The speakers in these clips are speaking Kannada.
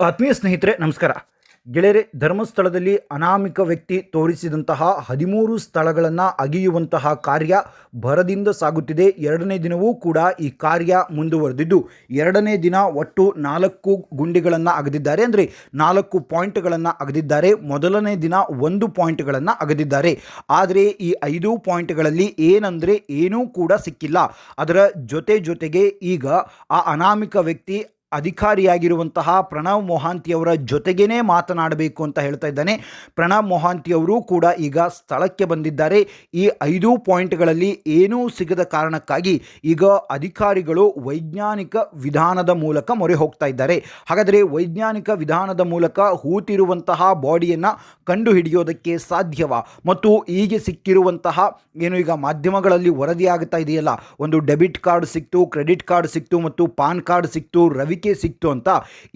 ಆತ್ಮೀಯ ಸ್ನೇಹಿತರೆ, ನಮಸ್ಕಾರ. ಗೆಳೆಯರೆ, ಧರ್ಮಸ್ಥಳದಲ್ಲಿ ಅನಾಮಿಕ ವ್ಯಕ್ತಿ ತೋರಿಸಿದಂತಹ ಹದಿಮೂರು ಸ್ಥಳಗಳನ್ನು ಅಗೆಯುವಂತಹ ಕಾರ್ಯ ಭರದಿಂದ ಸಾಗುತ್ತಿದೆ. ಎರಡನೇ ದಿನವೂ ಕೂಡ ಈ ಕಾರ್ಯ ಮುಂದುವರೆದಿದ್ದು, ಎರಡನೇ ದಿನ ಒಟ್ಟು ನಾಲ್ಕು ಗುಂಡಿಗಳನ್ನು ಅಗೆದಿದ್ದಾರೆ. ಅಂದರೆ ನಾಲ್ಕು ಪಾಯಿಂಟ್ಗಳನ್ನು ಅಗೆದಿದ್ದಾರೆ. ಮೊದಲನೇ ದಿನ ಒಂದು ಪಾಯಿಂಟ್ಗಳನ್ನು ಅಗೆದಿದ್ದಾರೆ. ಆದರೆ ಈ ಐದು ಪಾಯಿಂಟ್ಗಳಲ್ಲಿ ಏನಂದರೆ ಏನೂ ಕೂಡ ಸಿಕ್ಕಿಲ್ಲ. ಅದರ ಜೊತೆ ಜೊತೆಗೆ ಈಗ ಆ ಅನಾಮಿಕ ವ್ಯಕ್ತಿ ಅಧಿಕಾರಿಯಾಗಿರುವಂತಹ ಪ್ರಣವ್ ಮೊಹಾಂತಿಯವರ ಜೊತೆಗೇನೆ ಮಾತನಾಡಬೇಕು ಅಂತ ಹೇಳ್ತಾ ಇದ್ದಾನೆ. ಪ್ರಣವ್ ಮೊಹಾಂತಿಯವರು ಕೂಡ ಈಗ ಸ್ಥಳಕ್ಕೆ ಬಂದಿದ್ದಾರೆ. ಈ ಐದು ಪಾಯಿಂಟ್ಗಳಲ್ಲಿ ಏನೂ ಸಿಗದ ಕಾರಣಕ್ಕಾಗಿ ಈಗ ಅಧಿಕಾರಿಗಳು ವೈಜ್ಞಾನಿಕ ವಿಧಾನದ ಮೂಲಕ ಮೊರೆ ಹೋಗ್ತಾ ಇದ್ದಾರೆ. ಹಾಗಾದರೆ ವೈಜ್ಞಾನಿಕ ವಿಧಾನದ ಮೂಲಕ ಹೂತಿರುವಂತಹ ಬಾಡಿಯನ್ನು ಕಂಡುಹಿಡಿಯೋದಕ್ಕೆ ಸಾಧ್ಯವಾ? ಮತ್ತು ಈಗ ಸಿಕ್ಕಿರುವಂತಹ ಏನು ಈಗ ಮಾಧ್ಯಮಗಳಲ್ಲಿ ವರದಿಯಾಗ್ತಾ ಇದೆಯಲ್ಲ, ಒಂದು ಡೆಬಿಟ್ ಕಾರ್ಡ್ ಸಿಕ್ತು, ಕ್ರೆಡಿಟ್ ಕಾರ್ಡ್ ಸಿಕ್ತು ಮತ್ತು ಪಾನ್ ಕಾರ್ಡ್ ಸಿಕ್ತು ರವಿಕೆ ಸಿಕ್ತು ಅಂತ.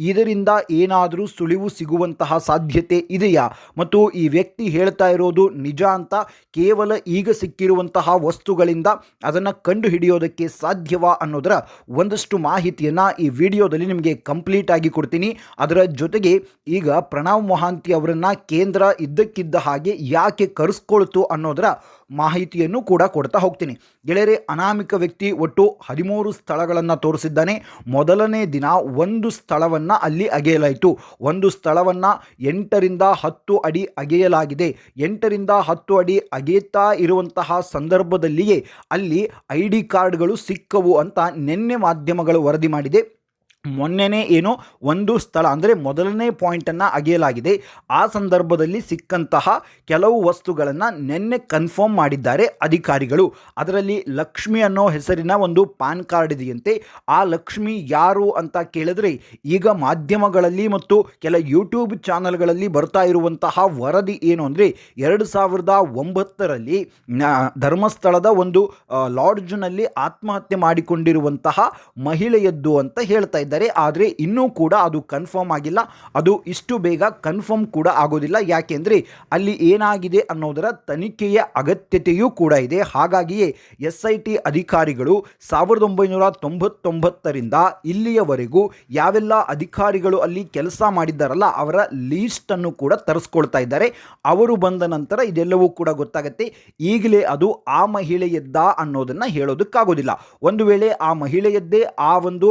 ಇದರಿಂದ ಏನಾದರೂ ಸುಳಿವು ಸಿಗುವಂತಹ ಸಾಧ್ಯತೆ ಇದೆಯಾ? ಮತ್ತು ಈ ವ್ಯಕ್ತಿ ಹೇಳ್ತಾ ಇರೋದು ನಿಜ ಅಂತ ಕೇವಲ ಈಗ ಸಿಕ್ಕಿರುವಂತಹ ವಸ್ತುಗಳಿಂದ ಅದನ್ನು ಕಂಡು ಹಿಡಿಯೋದಕ್ಕೆ ಸಾಧ್ಯವಾ ಅನ್ನೋದರ ಒಂದಷ್ಟು ಮಾಹಿತಿಯನ್ನು ಈ ವಿಡಿಯೋದಲ್ಲಿ ನಿಮಗೆ ಕಂಪ್ಲೀಟ್ ಆಗಿ ಕೊಡ್ತೀನಿ. ಅದರ ಜೊತೆಗೆ ಈಗ ಪ್ರಣವ್ ಮೊಹಾಂತಿ ಅವರನ್ನು ಕೇಂದ್ರ ಇದ್ದಕ್ಕಿದ್ದ ಹಾಗೆ ಯಾಕೆ ಕರೆಸ್ಕೊಳ್ತು ಅನ್ನೋದರ ಮಾಹಿತಿಯನ್ನು ಕೂಡ ಕೊಡ್ತಾ ಹೋಗ್ತೀನಿ. ಗೆಳೆಯರೆ, ಅನಾಮಿಕ ವ್ಯಕ್ತಿ ಒಟ್ಟು ಹದಿಮೂರು ಸ್ಥಳಗಳನ್ನು ತೋರಿಸಿದ್ದಾನೆ. ಮೊದಲನೇ ದಿನ ಒಂದು ಸ್ಥಳವನ್ನು ಅಲ್ಲಿ ಅಗೆಯಲಾಯಿತು. ಒಂದು ಸ್ಥಳವನ್ನು ಎಂಟರಿಂದ ಹತ್ತು ಅಡಿ ಅಗೆಯಲಾಗಿದೆ. ಎಂಟರಿಂದ ಹತ್ತು ಅಡಿ ಅಗೆಯುತ್ತಾ ಇರುವಂತಹ ಸಂದರ್ಭದಲ್ಲಿಯೇ ಅಲ್ಲಿ ಐ ಡಿ ಕಾರ್ಡ್ಗಳು ಸಿಕ್ಕವು ಅಂತ ನಿನ್ನೆ ಮಾಧ್ಯಮಗಳು ವರದಿ ಮಾಡಿದೆ. ಮೊನ್ನೆನೇ ಏನೋ ಒಂದು ಸ್ಥಳ, ಅಂದರೆ ಮೊದಲನೇ ಪಾಯಿಂಟನ್ನು ಅಗೆಯಲಾಗಿದೆ. ಆ ಸಂದರ್ಭದಲ್ಲಿ ಸಿಕ್ಕಂತಹ ಕೆಲವು ವಸ್ತುಗಳನ್ನು ನಿನ್ನೆ ಕನ್ಫರ್ಮ್ ಮಾಡಿದ್ದಾರೆ ಅಧಿಕಾರಿಗಳು. ಅದರಲ್ಲಿ ಲಕ್ಷ್ಮಿ ಅನ್ನೋ ಹೆಸರಿನ ಒಂದು ಪಾನ್ ಕಾರ್ಡ್ ಇದೆಯಂತೆ. ಆ ಲಕ್ಷ್ಮಿ ಯಾರು ಅಂತ ಕೇಳಿದ್ರೆ ಈಗ ಮಾಧ್ಯಮಗಳಲ್ಲಿ ಮತ್ತು ಕೆಲ ಯೂಟ್ಯೂಬ್ ಚಾನಲ್ಗಳಲ್ಲಿ ಬರ್ತಾ ಇರುವಂತಹ ವರದಿ ಏನು ಅಂದರೆ, ಎರಡು ಸಾವಿರದ ಒಂಬತ್ತರಲ್ಲಿ ಧರ್ಮಸ್ಥಳದ ಒಂದು ಲಾಡ್ಜ್ನಲ್ಲಿ ಆತ್ಮಹತ್ಯೆ ಮಾಡಿಕೊಂಡಿರುವಂತಹ ಮಹಿಳೆಯದ್ದು ಅಂತ ಹೇಳ್ತಾ ಇದ್ದಾರೆ, ಆದರೆ ಇನ್ನೂ ಕೂಡ ಅದು ಕನ್ಫರ್ಮ್ ಆಗಿಲ್ಲ. ಅದು ಇಷ್ಟು ಬೇಗ ಕನ್ಫರ್ಮ್ ಕೂಡ ಆಗೋದಿಲ್ಲ. ಯಾಕೆಂದರೆ ಅಲ್ಲಿ ಏನಾಗಿದೆ ಅನ್ನೋದರ ತನಿಖೆಯ ಅಗತ್ಯತೆಯೂ ಕೂಡ ಇದೆ. ಹಾಗಾಗಿಯೇ ಎಸ್ ಐ ಟಿ ಅಧಿಕಾರಿಗಳು ಸಾವಿರದ ಒಂಬೈನೂರ ತೊಂಬತ್ತೊಂಬತ್ತರಿಂದ ಇಲ್ಲಿಯವರೆಗೂ ಯಾವೆಲ್ಲ ಅಧಿಕಾರಿಗಳು ಅಲ್ಲಿ ಕೆಲಸ ಮಾಡಿದ್ದಾರಲ್ಲ, ಅವರ ಲೀಸ್ಟನ್ನು ಕೂಡ ತರಿಸ್ಕೊಳ್ತಾ ಇದ್ದಾರೆ. ಅವರು ಬಂದ ನಂತರ ಇದೆಲ್ಲವೂ ಕೂಡ ಗೊತ್ತಾಗುತ್ತೆ. ಈಗಲೇ ಅದು ಆ ಮಹಿಳೆಯದ್ದ ಅನ್ನೋದನ್ನು ಹೇಳೋದಕ್ಕಾಗೋದಿಲ್ಲ. ಒಂದು ವೇಳೆ ಆ ಮಹಿಳೆಯದ್ದೇ ಆ ಒಂದು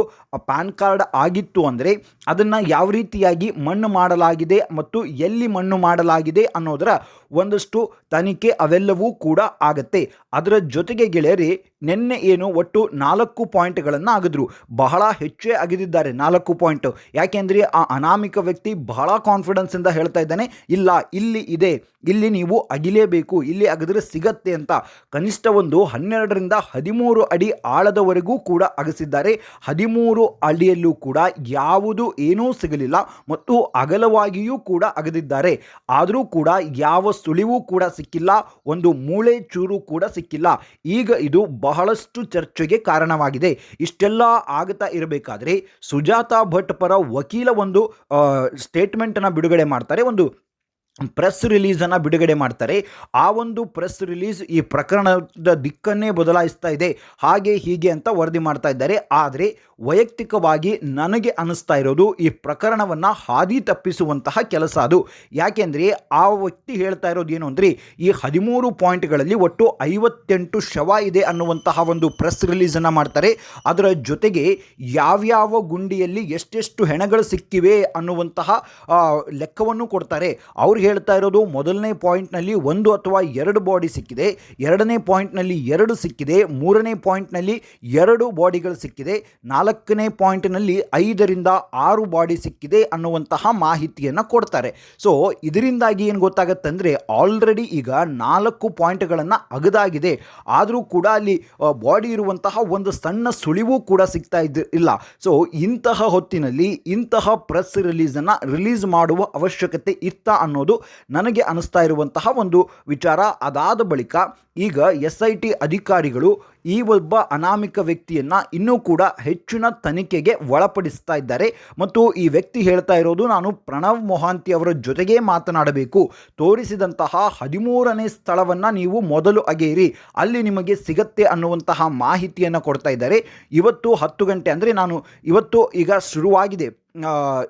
ಪ್ಯಾನ್ ಕಾರ್ಡ್ ಆಗಿತ್ತು ಅಂದರೆ ಅದನ್ನು ಯಾವ ರೀತಿಯಾಗಿ ಮಣ್ಣು ಮಾಡಲಾಗಿದೆ ಮತ್ತು ಎಲ್ಲಿ ಮಣ್ಣು ಮಾಡಲಾಗಿದೆ ಅನ್ನೋದರ ಒಂದಷ್ಟು ತನಿಖೆ ಅವೆಲ್ಲವೂ ಕೂಡ ಆಗತ್ತೆ. ಅದರ ಜೊತೆಗೆ ಗೆಳೆಯರಿ ನಿನ್ನೆ ಏನು ಒಟ್ಟು ನಾಲ್ಕು ಪಾಯಿಂಟ್ಗಳನ್ನು ಅಗಿದ್ರು ಬಹಳ ಹೆಚ್ಚೇ ಅಗಿದಿದ್ದಾರೆ ನಾಲ್ಕು ಪಾಯಿಂಟ್. ಯಾಕೆಂದರೆ ಆ ಅನಾಮಿಕ ವ್ಯಕ್ತಿ ಬಹಳ ಕಾನ್ಫಿಡೆನ್ಸಿಂದ ಹೇಳ್ತಾ ಇದ್ದಾನೆ, ಇಲ್ಲ, ಇಲ್ಲಿ ಇದೆ, ಇಲ್ಲಿ ನೀವು ಅಗಿಲೇಬೇಕು, ಇಲ್ಲಿ ಅಗದ್ರೆ ಸಿಗತ್ತೆ ಅಂತ. ಕನಿಷ್ಠ ಒಂದು ಹನ್ನೆರಡರಿಂದ ಹದಿಮೂರು ಅಡಿ ಆಳದವರೆಗೂ ಕೂಡ ಅಗಸಿದ್ದಾರೆ. ಹದಿಮೂರು ಅಡಿಯಲ್ಲೂ ಕೂಡ ಯಾವುದು ಏನೂ ಸಿಗಲಿಲ್ಲ, ಮತ್ತು ಅಗಲವಾಗಿಯೂ ಕೂಡ ಅಗದಿದ್ದಾರೆ. ಆದರೂ ಕೂಡ ಯಾವ ಸುಳಿವು ಕೂಡ ಸಿಕ್ಕಿಲ್ಲ, ಒಂದು ಮೂಳೆ ಚೂರು ಕೂಡ ಸಿಕ್ಕಿಲ್ಲ. ಈಗ ಇದು ಬಹಳಷ್ಟು ಚರ್ಚೆಗೆ ಕಾರಣವಾಗಿದೆ. ಇಷ್ಟೆಲ್ಲ ಆಗ್ತಾ ಇರಬೇಕಾದ್ರೆ ಸುಜಾತಾ ಭಟ್ ಪರ ವಕೀಲ ಒಂದು ಸ್ಟೇಟ್ಮೆಂಟನ್ನು ಬಿಡುಗಡೆ ಮಾಡ್ತಾರೆ. ಒಂದು ಪ್ರೆಸ್ ರಿಲೀಸನ್ನು ಬಿಡುಗಡೆ ಮಾಡ್ತಾರೆ. ಆ ಒಂದು ಪ್ರೆಸ್ ರಿಲೀಸ್ ಈ ಪ್ರಕರಣದ ದಿಕ್ಕನ್ನೇ ಬದಲಾಯಿಸ್ತಾ ಇದೆ. ಹಾಗೆ ಹೀಗೆ ಅಂತ ವರದಿ ಮಾಡ್ತಾ ಇದ್ದಾರೆ. ಆದರೆ ವೈಯಕ್ತಿಕವಾಗಿ ನನಗೆ ಅನ್ನಿಸ್ತಾ ಇರೋದು ಈ ಪ್ರಕರಣವನ್ನು ಹಾದಿ ತಪ್ಪಿಸುವಂತಹ ಕೆಲಸ ಅದು. ಯಾಕೆಂದರೆ ಆ ವ್ಯಕ್ತಿ ಹೇಳ್ತಾ ಇರೋದು ಏನು ಅಂದರೆ ಈ ಹದಿಮೂರು ಪಾಯಿಂಟ್ಗಳಲ್ಲಿ ಒಟ್ಟು ಐವತ್ತೆಂಟು ಶವ ಇದೆ ಅನ್ನುವಂತಹ ಒಂದು ಪ್ರೆಸ್ ರಿಲೀಸನ್ನು ಮಾಡ್ತಾರೆ. ಅದರ ಜೊತೆಗೆ ಯಾವ್ಯಾವ ಗುಂಡಿಯಲ್ಲಿ ಎಷ್ಟೆಷ್ಟು ಹೆಣಗಳು ಸಿಕ್ಕಿವೆ ಅನ್ನುವಂತಹ ಲೆಕ್ಕವನ್ನು ಕೊಡ್ತಾರೆ. ಅವ್ರು ಹೇಳ್ತಾ ಇರೋದು, ಮೊದಲನೇ ಪಾಯಿಂಟ್ನಲ್ಲಿ ಒಂದು ಅಥವಾ ಎರಡು ಬಾಡಿ ಸಿಕ್ಕಿದೆ, ಎರಡನೇ ಪಾಯಿಂಟ್ನಲ್ಲಿ ಎರಡು ಸಿಕ್ಕಿದೆ, ಮೂರನೇ ಪಾಯಿಂಟ್ನಲ್ಲಿ ಎರಡು ಬಾಡಿಗಳು ಸಿಕ್ಕಿದೆ, ನಾಲ್ಕನೇ ಪಾಯಿಂಟ್ನಲ್ಲಿ ಐದರಿಂದ ಆರು ಬಾಡಿ ಸಿಕ್ಕಿದೆ ಅನ್ನುವಂತಹ ಮಾಹಿತಿಯನ್ನು ಕೊಡ್ತಾರೆ. ಸೊ ಇದರಿಂದಾಗಿ ಏನು ಗೊತ್ತಾಗತ್ತಂದರೆ ಆಲ್ರೆಡಿ ಈಗ ನಾಲ್ಕು ಪಾಯಿಂಟ್ಗಳನ್ನು ಅಗದಾಗಿದೆ. ಆದರೂ ಕೂಡ ಅಲ್ಲಿ ಬಾಡಿ ಇರುವಂತಹ ಒಂದು ಸಣ್ಣ ಸುಳಿವು ಕೂಡ ಸಿಗ್ತಾ ಇದ್ದ ಇಲ್ಲ. ಸೊ ಇಂತಹ ಹೊತ್ತಿನಲ್ಲಿ ಇಂತಹ ಪ್ರೆಸ್ ರಿಲೀಸನ್ನು ರಿಲೀಸ್ ಮಾಡುವ ಅವಶ್ಯಕತೆ ಇತ್ತ ಅನ್ನೋದು ನನಗೆ ಅನಿಸ್ತಾ ಇರುವಂತಹ ಒಂದು ವಿಚಾರ ಅದಾದ ಬಳಿಕ ಈಗ ಎಸ್ ಐ ಟಿ ಅಧಿಕಾರಿಗಳು ಈ ಒಬ್ಬ ಅನಾಮಿಕ ವ್ಯಕ್ತಿಯನ್ನು ಇನ್ನೂ ಕೂಡ ಹೆಚ್ಚಿನ ತನಿಖೆಗೆ ಒಳಪಡಿಸ್ತಾ ಇದ್ದಾರೆ. ಮತ್ತು ಈ ವ್ಯಕ್ತಿ ಹೇಳ್ತಾ ಇರೋದು ನಾನು ಪ್ರಣವ್ ಮೊಹಾಂತಿ ಅವರ ಜೊತೆಗೇ ಮಾತನಾಡಬೇಕು. ತೋರಿಸಿದಂತಹ ಹದಿಮೂರನೇ ಸ್ಥಳವನ್ನು ನೀವು ಮೊದಲು ಅಗೆಯಿರಿ. ಅಲ್ಲಿ ನಿಮಗೆ ಸಿಗತ್ತೆ ಅನ್ನುವಂತಹ ಮಾಹಿತಿಯನ್ನು ಕೊಡ್ತಾ ಇದ್ದಾರೆ. ಇವತ್ತು ಹತ್ತು ಗಂಟೆ ಅಂದರೆ ನಾನು ಇವತ್ತು ಈಗ ಶುರುವಾಗಿದೆ.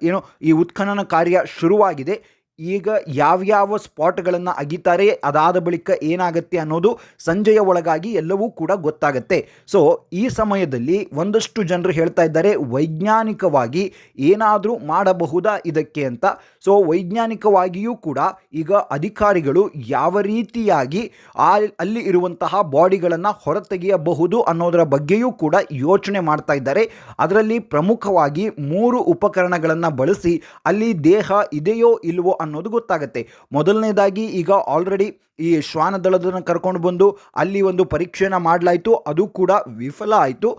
ಏನು, ಈ ಉತ್ಖನನ ಕಾರ್ಯ ಶುರುವಾಗಿದೆ. ಈಗ ಯಾವ್ಯಾವ ಸ್ಪಾಟ್ಗಳನ್ನು ಅಗಿತಾರೆ, ಅದಾದ ಬಳಿಕ ಏನಾಗುತ್ತೆ ಅನ್ನೋದು ಸಂಜೆಯ ಒಳಗಾಗಿ ಎಲ್ಲವೂ ಕೂಡ ಗೊತ್ತಾಗುತ್ತೆ. ಸೊ ಈ ಸಮಯದಲ್ಲಿ ಒಂದಷ್ಟು ಜನರು ಹೇಳ್ತಾ ಇದ್ದಾರೆ, ವೈಜ್ಞಾನಿಕವಾಗಿ ಏನಾದರೂ ಮಾಡಬಹುದಾ ಇದಕ್ಕೆ ಅಂತ. ಸೊ ವೈಜ್ಞಾನಿಕವಾಗಿಯೂ ಕೂಡ ಈಗ ಅಧಿಕಾರಿಗಳು ಯಾವ ರೀತಿಯಾಗಿ ಅಲ್ಲಿ ಇರುವಂತಹ ಬಾಡಿಗಳನ್ನು ಹೊರತೆಗೆಯಬಹುದು ಅನ್ನೋದರ ಬಗ್ಗೆಯೂ ಕೂಡ ಯೋಚನೆ ಮಾಡ್ತಾ ಇದ್ದಾರೆ. ಅದರಲ್ಲಿ ಪ್ರಮುಖವಾಗಿ ಮೂರು ಉಪಕರಣಗಳನ್ನು ಬಳಸಿ ಅಲ್ಲಿ ದೇಹ ಇದೆಯೋ ಇಲ್ವೋ ಅನ್ನೋದು ಗೊತ್ತಾಗುತ್ತೆ. ಮೊದಲನೇದಾಗಿ ಈಗ ಆಲ್ರೆಡಿ ಈ ಶ್ವಾನದಳದನ್ನು ಕರ್ಕೊಂಡು ಬಂದು ಅಲ್ಲಿ ಒಂದು ಪರೀಕ್ಷೆನ ಮಾಡಲಾಯಿತು, ಅದು ಕೂಡ ವಿಫಲ ಆಯಿತು.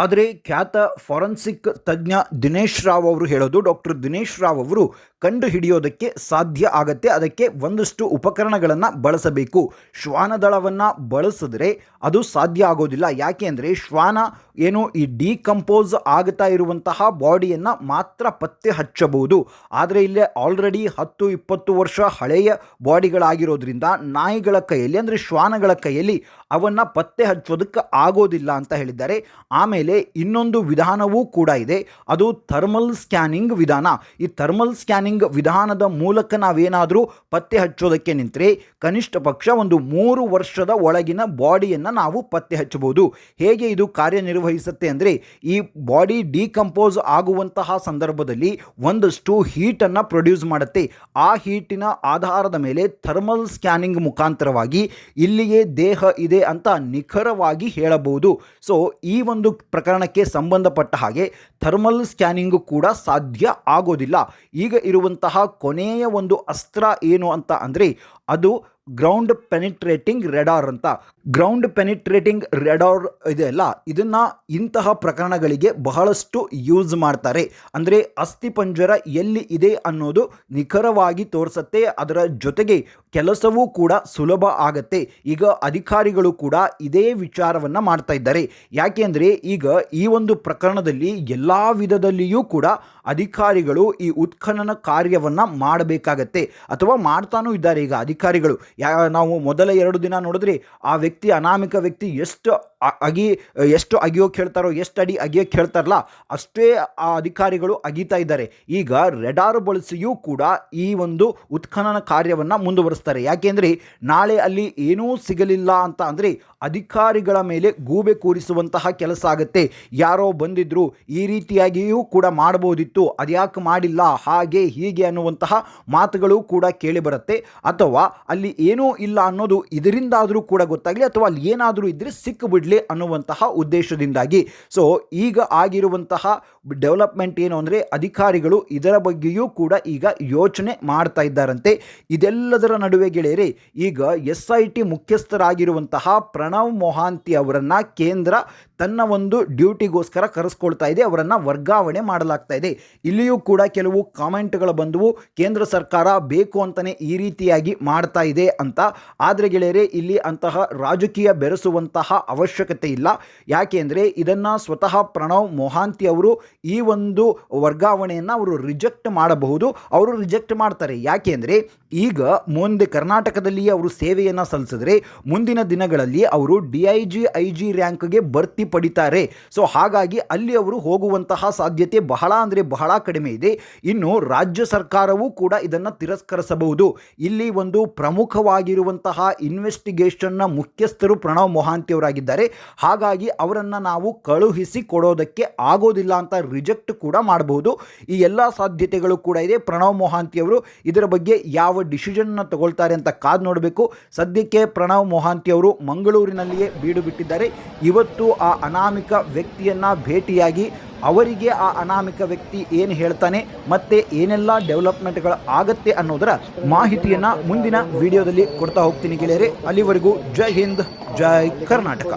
ಆದರೆ ಖ್ಯಾತ ಫಾರೆನ್ಸಿಕ್ ತಜ್ಞ ದಿನೇಶ್ ರಾವ್ ಅವರು ಹೇಳೋದು, ಡಾಕ್ಟರ್ ದಿನೇಶ್ ರಾವ್ ಅವರು ಕಂಡು ಹಿಡಿಯೋದಕ್ಕೆ ಸಾಧ್ಯ ಆಗತ್ತೆ. ಅದಕ್ಕೆ ಒಂದಷ್ಟು ಉಪಕರಣಗಳನ್ನು ಬಳಸಬೇಕು. ಶ್ವಾನದಳವನ್ನು ಬಳಸಿದ್ರೆ ಅದು ಸಾಧ್ಯ ಆಗೋದಿಲ್ಲ. ಯಾಕೆ ಅಂದರೆ ಶ್ವಾನ ಏನು ಈ ಡಿಕಂಪೋಸ್ ಆಗ್ತಾ ಇರುವಂತಹ ಬಾಡಿಯನ್ನು ಮಾತ್ರ ಪತ್ತೆ ಹಚ್ಚಬಹುದು. ಆದರೆ ಇಲ್ಲೇ ಆಲ್ರೆಡಿ ಹತ್ತು, ಇಪ್ಪತ್ತು ವರ್ಷ ಹಳೆಯ ಬಾಡಿಗಳಾಗಿರೋದ್ರಿಂದ ನಾಯಿಗಳ ಕೈಯಲ್ಲಿ ಅಂದರೆ ಶ್ವಾನಗಳ ಕೈಯಲ್ಲಿ ಅವನ್ನು ಪತ್ತೆ ಹಚ್ಚೋದಕ್ಕೆ ಆಗೋದಿಲ್ಲ ಅಂತ ಹೇಳಿದ್ದಾರೆ. ಆಮೇಲೆ ಇನ್ನೊಂದು ವಿಧಾನವೂ ಕೂಡ ಇದೆ. ಅದು ಥರ್ಮಲ್ ಸ್ಕ್ಯಾನಿಂಗ್ ವಿಧಾನ. ಈ ಥರ್ಮಲ್ ಸ್ಕ್ಯಾನಿಂಗ್ ವಿಧಾನದ ಮೂಲಕ ನಾವೇನಾದರೂ ಪತ್ತೆ ಹಚ್ಚೋದಕ್ಕೆ ನಿಂತರೆ ಕನಿಷ್ಠ ಪಕ್ಷ ಒಂದು ಮೂರು ವರ್ಷದ ಒಳಗಿನ ಬಾಡಿಯನ್ನು ನಾವು ಪತ್ತೆ ಹಚ್ಚಬಹುದು. ಹೇಗೆ ಇದು ಕಾರ್ಯನಿರ್ವಹಿಸುತ್ತೆ ಅಂದರೆ ಈ ಬಾಡಿ ಡಿಕಂಪೋಸ್ ಆಗುವಂತಹ ಸಂದರ್ಭದಲ್ಲಿ ಒಂದಷ್ಟು ಹೀಟನ್ನು ಪ್ರೊಡ್ಯೂಸ್ ಮಾಡುತ್ತೆ. ಆ ಹೀಟಿನ ಆಧಾರದ ಮೇಲೆ ಥರ್ಮಲ್ ಸ್ಕ್ಯಾನಿಂಗ್ ಮುಖಾಂತರವಾಗಿ ಇಲ್ಲಿಯೇ ದೇಹ ಇದೆ ಅಂತ ನಿಖರವಾಗಿ ಹೇಳಬಹುದು. ಸೊ ಈ ಒಂದು ಪ್ರಕರಣಕ್ಕೆ ಸಂಬಂಧಪಟ್ಟ ಹಾಗೆ ಥರ್ಮಲ್ ಸ್ಕ್ಯಾನಿಂಗ್ ಕೂಡ ಸಾಧ್ಯ ಆಗೋದಿಲ್ಲ. ಈಗ ಇರುವಂತಹ ಕೊನೆಯ ಒಂದು ಅಸ್ತ್ರ ಏನು ಅಂತ ಅಂದರೆ ಅದು ಗ್ರೌಂಡ್ ಪೆನಿಟ್ರೇಟಿಂಗ್ ರೆಡಾರ್ ಅಂತ. ಗ್ರೌಂಡ್ ಪೆನಿಟ್ರೇಟಿಂಗ್ ರೆಡಾರ್ ಇದೆಯಲ್ಲ ಇದನ್ನು ಇಂತಹ ಪ್ರಕರಣಗಳಿಗೆ ಬಹಳಷ್ಟು ಯೂಸ್ ಮಾಡ್ತಾರೆ. ಅಂದರೆ ಅಸ್ಥಿಪಂಜರ ಎಲ್ಲಿ ಇದೆ ಅನ್ನೋದು ನಿಖರವಾಗಿ ತೋರಿಸುತ್ತೆ, ಅದರ ಜೊತೆಗೆ ಕೆಲಸವೂ ಕೂಡ ಸುಲಭ ಆಗತ್ತೆ. ಈಗ ಅಧಿಕಾರಿಗಳು ಕೂಡ ಇದೇ ವಿಚಾರವನ್ನು ಮಾಡ್ತಾ ಇದ್ದಾರೆ. ಯಾಕೆ ಅಂದರೆ ಈಗ ಈ ಒಂದು ಪ್ರಕರಣದಲ್ಲಿ ಎಲ್ಲ ವಿಧದಲ್ಲಿಯೂ ಕೂಡ ಅಧಿಕಾರಿಗಳು ಈ ಉತ್ಖನನ ಕಾರ್ಯವನ್ನು ಮಾಡಬೇಕಾಗತ್ತೆ ಅಥವಾ ಮಾಡ್ತಾನೂ ಇದ್ದಾರೆ ಈಗ ಅಧಿಕಾರಿಗಳು. ಯಾ, ನಾವು ಮೊದಲ ಎರಡು ದಿನ ನೋಡಿದ್ರೆ ಆ ವ್ಯಕ್ತಿ ಅನಾಮಿಕ ವ್ಯಕ್ತಿ ಎಷ್ಟು ಅಗಿ, ಎಷ್ಟು ಅಗಿಯೋಕೆ ಹೇಳ್ತಾರೋ ಎಷ್ಟು ಅಡಿ ಅಗಿಯೋಕೆ ಹೇಳ್ತಾರಲ್ಲ ಅಷ್ಟೇ ಆ ಅಧಿಕಾರಿಗಳು ಅಗಿತಾ ಇದ್ದಾರೆ. ಈಗ ರೆಡಾರ್ ಬಳಸಿಯೂ ಕೂಡ ಈ ಒಂದು ಉತ್ಖನನ ಕಾರ್ಯವನ್ನು ಮುಂದುವರಿಸ್ತಾರೆ. ಯಾಕೆಂದರೆ ನಾಳೆ ಅಲ್ಲಿ ಏನೂ ಸಿಗಲಿಲ್ಲ ಅಂತ ಅಂದರೆ, ಅಧಿಕಾರಿಗಳ ಮೇಲೆ ಗೂಬೆ ಕೂರಿಸುವಂತಹ ಕೆಲಸ ಆಗುತ್ತೆ. ಯಾರೋ ಬಂದಿದ್ದರು ಈ ರೀತಿಯಾಗಿಯೂ ಕೂಡ ಮಾಡಬಹುದಿತ್ತು, ಅದ್ಯಾಕೆ ಮಾಡಿಲ್ಲ, ಹಾಗೆ ಹೀಗೆ ಅನ್ನುವಂತಹ ಮಾತುಗಳು ಕೂಡ ಕೇಳಿ ಬರುತ್ತೆ. ಅಥವಾ ಅಲ್ಲಿ ಏನೂ ಇಲ್ಲ ಅನ್ನೋದು ಇದರಿಂದಾದರೂ ಕೂಡ ಗೊತ್ತಾಗಲಿ, ಅಥವಾ ಅಲ್ಲಿ ಏನಾದರೂ ಇದ್ದರೆ ಸಿಕ್ಕಿಬಿಡ್ಲಿ ಅನ್ನುವಂತಹ ಉದ್ದೇಶದಿಂದಾಗಿ. ಸೊ ಈಗ ಆಗಿರುವಂತಹ ಡೆವಲಪ್ಮೆಂಟ್ ಏನು ಅಂದರೆ ಅಧಿಕಾರಿಗಳು ಇದರ ಬಗ್ಗೆಯೂ ಕೂಡ ಈಗ ಯೋಚನೆ ಮಾಡ್ತಾ ಇದ್ದಾರಂತೆ. ಇದೆಲ್ಲದರ ನಡುವೆ ಗೆಳೆಯರೆ, ಈಗ ಎಸ್ ಐ ಟಿ ಮುಖ್ಯಸ್ಥರಾಗಿರುವಂತಹ ಪ್ರಣವ್ ಮೊಹಾಂತಿ ಅವರನ್ನು ಕೇಂದ್ರ ತನ್ನ ಒಂದು ಡ್ಯೂಟಿಗೋಸ್ಕರ ಕರೆಸ್ಕೊಳ್ತಾ ಇದೆ, ಅವರನ್ನು ವರ್ಗಾವಣೆ ಮಾಡಲಾಗ್ತಾ ಇದೆ. ಇಲ್ಲಿಯೂ ಕೂಡ ಕೆಲವು ಕಾಮೆಂಟ್ಗಳು ಬಂದವು, ಕೇಂದ್ರ ಸರ್ಕಾರ ಬೇಕು ಅಂತಲೇ ಈ ರೀತಿಯಾಗಿ ಮಾಡ್ತಾ ಇದೆ ಅಂತ. ಆದರೆ ಗೆಳೆಯರೆ, ಇಲ್ಲಿ ಅಂತಹ ರಾಜಕೀಯ ಬೆರೆಸುವಂತಹ ಅವಶ್ಯಕತೆ ಇಲ್ಲ. ಯಾಕೆಂದರೆ ಇದನ್ನು ಸ್ವತಃ ಪ್ರಣವ್ ಮೊಹಾಂತಿ ಅವರು ಈ ಒಂದು ವರ್ಗಾವಣೆಯನ್ನು ಅವರು ರಿಜೆಕ್ಟ್ ಮಾಡಬಹುದು. ಅವರು ರಿಜೆಕ್ಟ್ ಮಾಡ್ತಾರೆ. ಯಾಕೆಂದರೆ ಈಗ ಮುಂದೆ ಕರ್ನಾಟಕದಲ್ಲಿಯೇ ಅವರು ಸೇವೆಯನ್ನು ಸಲ್ಲಿಸಿದ್ರೆ ಮುಂದಿನ ದಿನಗಳಲ್ಲಿ ಅವರು D I G I G ರ್ಯಾಂಕ್ಗೆ ಭರ್ತಿ ಪಡಿತಾರೆ. ಸೊ ಹಾಗಾಗಿ ಅಲ್ಲಿ ಅವರು ಹೋಗುವಂತಹ ಸಾಧ್ಯತೆ ಬಹಳ ಅಂದರೆ ಬಹಳ ಕಡಿಮೆ ಇದೆ. ಇನ್ನು ರಾಜ್ಯ ಸರ್ಕಾರವೂ ಕೂಡ ಇದನ್ನು ತಿರಸ್ಕರಿಸಬಹುದು. ಇಲ್ಲಿ ಒಂದು ಪ್ರಮುಖವಾಗಿರುವಂತಹ ಇನ್ವೆಸ್ಟಿಗೇಷನ್ನ ಮುಖ್ಯಸ್ಥರು ಪ್ರಣವ್ ಮೊಹಾಂತಿ ಅವರಾಗಿದ್ದಾರೆ. ಹಾಗಾಗಿ ಅವರನ್ನು ನಾವು ಕಳುಹಿಸಿ ಕೊಡೋದಕ್ಕೆ ಆಗೋದಿಲ್ಲ ಅಂತ ರಿಜೆಕ್ಟ್ ಕೂಡ ಮಾಡಬಹುದು ಈ ಎಲ್ಲ ಸಾಧ್ಯತೆಗಳು ಕೂಡ ಇದೆ. ಪ್ರಣವ್ ಮೊಹಾಂತಿಯವರು ಇದರ ಬಗ್ಗೆ ಯಾವ ಡಿಸಿಷನ್ನ ತಗೊಳ್ತಾರೆ ಅಂತ ಕಾದು ನೋಡಬೇಕು. ಸದ್ಯಕ್ಕೆ ಪ್ರಣವ್ ಮೊಹಾಂತಿ ಅವರು ಮಂಗಳೂರಿನಲ್ಲಿಯೇ ಬೀಡು ಬಿಟ್ಟಿದ್ದಾರೆ. ಇವತ್ತು ಆ ಅನಾಮಿಕ ವ್ಯಕ್ತಿಯನ್ನು ಭೇಟಿಯಾಗಿ ಅವರಿಗೆ ಆ ಅನಾಮಿಕ ವ್ಯಕ್ತಿ ಏನು ಹೇಳ್ತಾನೆ, ಮತ್ತೆ ಏನೆಲ್ಲ ಡೆವಲಪ್ಮೆಂಟ್ಗಳು ಆಗತ್ತೆ ಅನ್ನೋದರ ಮಾಹಿತಿಯನ್ನು ಮುಂದಿನ ವಿಡಿಯೋದಲ್ಲಿ ಕೊಡ್ತಾ ಹೋಗ್ತೀನಿ ಗೆಳೆಯರೆ. ಅಲ್ಲಿವರೆಗೂ ಜೈ ಹಿಂದ್, ಜೈ ಕರ್ನಾಟಕ.